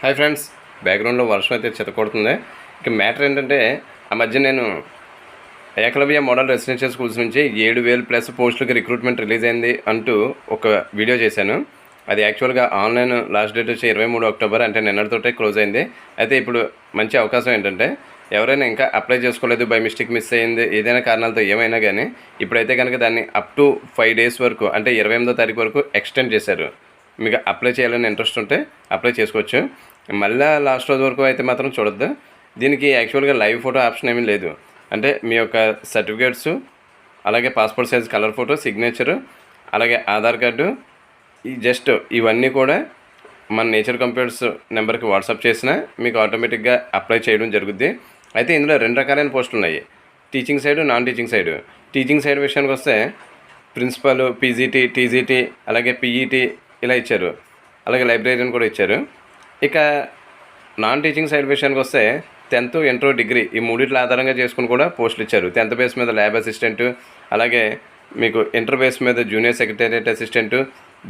Hi friends. బ్యాక్గ్రౌండ్లో వర్షం అయితే చితకొడుతుంది ఇక మ్యాటర్ ఏంటంటే ఆ మధ్య నేను ఏకలవ్య మోడల్ రెసిడెన్షియల్ స్కూల్స్ నుంచి ఏడు వేలు ప్లస్ పోస్టులకి రిక్రూట్మెంట్ రిలీజ్ అయింది అంటూ ఒక వీడియో చేశాను. అది యాక్చువల్గా ఆన్లైన్ లాస్ట్ డేట్ వచ్చి ఇరవై మూడు అక్టోబర్ అంటే నిన్నటితోటే క్లోజ్ అయింది. అయితే ఇప్పుడు మంచి అవకాశం ఏంటంటే ఎవరైనా ఇంకా అప్లై చేసుకోలేదు బై మిస్టేక్ మిస్ అయ్యింది ఏదైనా కారణాలతో ఏమైనా కానీ ఇప్పుడైతే కనుక దాన్ని అప్ టు ఫైవ్ డేస్ వరకు అంటే ఇరవై ఎనిమిదో తారీఖు వరకు ఎక్స్టెండ్ చేశారు. మీకు అప్లై చేయాలని ఇంట్రెస్ట్ ఉంటే అప్లై చేసుకోవచ్చు. మళ్ళీ లాస్ట్ రోజు వరకు అయితే మాత్రం చూడొద్దు. దీనికి యాక్చువల్గా లైవ్ ఫోటో ఆప్షన్ ఏమీ లేదు. అంటే మీ యొక్క సర్టిఫికేట్స్ అలాగే passport size colour photo signature అలాగే ఆధార్ కార్డు ఈ జస్ట్ ఇవన్నీ కూడా మన నేచర్ కంప్యూటర్స్ నెంబర్కి వాట్సాప్ చేసినా మీకు ఆటోమేటిక్గా అప్లై చేయడం జరుగుద్ది. అయితే ఇందులో రెండు రకాలైన పోస్టులు ఉన్నాయి. Teaching side non teaching side teaching side విషయానికి వస్తే ప్రిన్సిపల్ పీజీటీ టీజీటీ అలాగే పీఈటీ ఇలా ఇచ్చారు. అలాగే లైబ్రరీని కూడా ఇచ్చారు. ఇక నాన్ టీచింగ్ సైడ్ విషయానికి వస్తే టెన్త్ ఇంటర్ డిగ్రీ ఈ మూడిట్ల ఆధారంగా చేసుకుని కూడా పోస్టులు ఇచ్చారు. టెన్త్ బేస్ మీద ల్యాబ్ అసిస్టెంట్ అలాగే మీకు ఇంటర్ బేస్ మీద junior secretariat assistant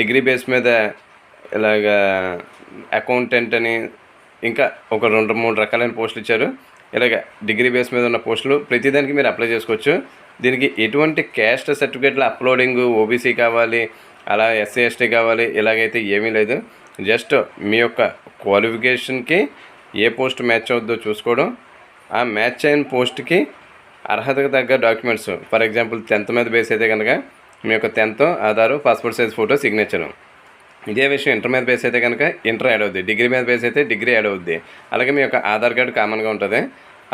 degree base మీద ఇలాగా అకౌంటెంట్ అని ఇంకా ఒక రెండు మూడు రకాలైన పోస్టులు ఇచ్చారు. ఇలాగ డిగ్రీ బేస్ మీద ఉన్న పోస్టులు ప్రతిదానికి మీరు అప్లై చేసుకోవచ్చు. దీనికి ఎటువంటి క్యాస్ట్ సర్టిఫికేట్ల అప్లోడింగ్ ఓబీసీ కావాలి అలా ఎస్సీ ఎస్టీ కావాలి ఇలాగైతే ఏమీ లేదు. జస్ట్ మీ యొక్క క్వాలిఫికేషన్కి ఏ పోస్ట్ మ్యాచ్ అవుద్దో చూసుకోవడం. ఆ మ్యాచ్ అయిన పోస్ట్కి అర్హతకు తగ్గ డాక్యుమెంట్స్. ఫర్ ఎగ్జాంపుల్ టెన్త్ మీద బేస్ అయితే కనుక మీ యొక్క tenth Aadhaar passport size photo signature. ఇదే విషయం ఇంటర్ మీద బేస్ అయితే కనుక ఇంటర్ యాడ్ అవుద్ది. డిగ్రీ మీద బేస్ అయితే డిగ్రీ యాడ్ అవుద్ది. అలాగే మీ యొక్క ఆధార్ కార్డు కామన్గా ఉంటుంది.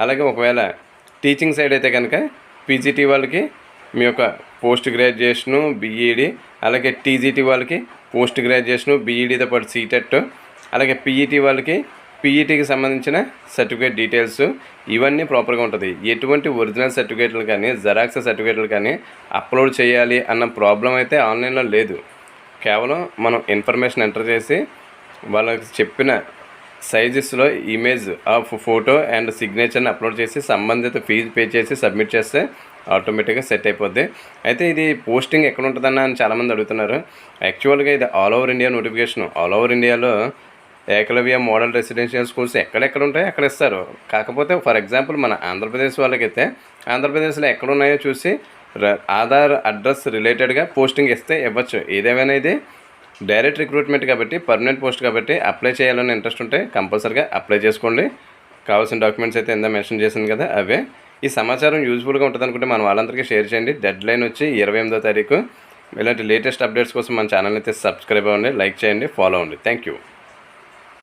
అలాగే ఒకవేళ టీచింగ్ సైడ్ అయితే కనుక పీజీటీ వాళ్ళకి మీ యొక్క పోస్ట్ గ్రాడ్యుయేషను బీఈడి అలాగే టీజీటీ వాళ్ళకి పోస్ట్ గ్రాడ్యుయేషను బీఈడీతో పాటు సీటెట్ అలాగే పీఈటీ వాళ్ళకి పీఈటీకి సంబంధించిన సర్టిఫికేట్ డీటెయిల్స్ ఇవన్నీ ప్రాపర్గా ఉంటుంది. ఎటువంటి ఒరిజినల్ సర్టిఫికేట్లు కానీ జెరాక్స్ సర్టిఫికేట్లు కానీ అప్లోడ్ చేయాలి అన్న ప్రాబ్లం అయితే ఆన్లైన్లో లేదు. కేవలం మనం ఇన్ఫర్మేషన్ ఎంటర్ చేసి వాళ్ళకి చెప్పిన సైజెస్లో ఇమేజ్ ఆఫ్ ఫోటో అండ్ సిగ్నేచర్ని అప్లోడ్ చేసి సంబంధిత ఫీజు పే చేసి సబ్మిట్ చేస్తే ఆటోమేటిక్గా సెట్ అయిపోద్ది. అయితే ఇది పోస్టింగ్ ఎక్కడ ఉంటుందన్న అని చాలామంది అడుగుతున్నారు. యాక్చువల్గా ఇది all over India notification. All over ఇండియాలో ఏకలవ్య మోడల్ రెసిడెన్షియల్ స్కూల్స్ ఎక్కడెక్కడ ఉంటాయో అక్కడ ఇస్తారు. కాకపోతే ఫర్ ఎగ్జాంపుల్ మన ఆంధ్రప్రదేశ్ వాళ్ళకైతే ఆంధ్రప్రదేశ్లో ఎక్కడ ఉన్నాయో చూసి ర- ఆధార్ అడ్రస్ రిలేటెడ్గా పోస్టింగ్ ఇస్తే ఇవ్వచ్చు. ఏదేమైనా ఇది? డైరెక్ట్ రిక్రూట్మెంట్ కాబట్టి పర్మనెంట్ పోస్ట్ కాబట్టి అప్లై చేయాలని ఇంట్రెస్ట్ ఉంటే కంపల్సరీగా అప్లై చేసుకోండి. కావాల్సిన డాక్యుమెంట్స్ అయితే ఎంత మెన్షన్ చేసింది కదా అవే. ఈ సమాచారం యూజ్ఫుల్గా ఉంటుంది అనుకుంటే మనం వాళ్ళందరికీ షేర్ చేయండి. డెడ్ లైన్ వచ్చి ఇరవై ఎనిమిదో తారీఖు. ఇలాంటి లేటెస్ట్ అప్డేట్స్ కోసం మన ఛానల్ అయితే సబ్స్క్రైబ్ అవ్వండి లైక్ చేయండి ఫాలో అవ్వండి. Thank you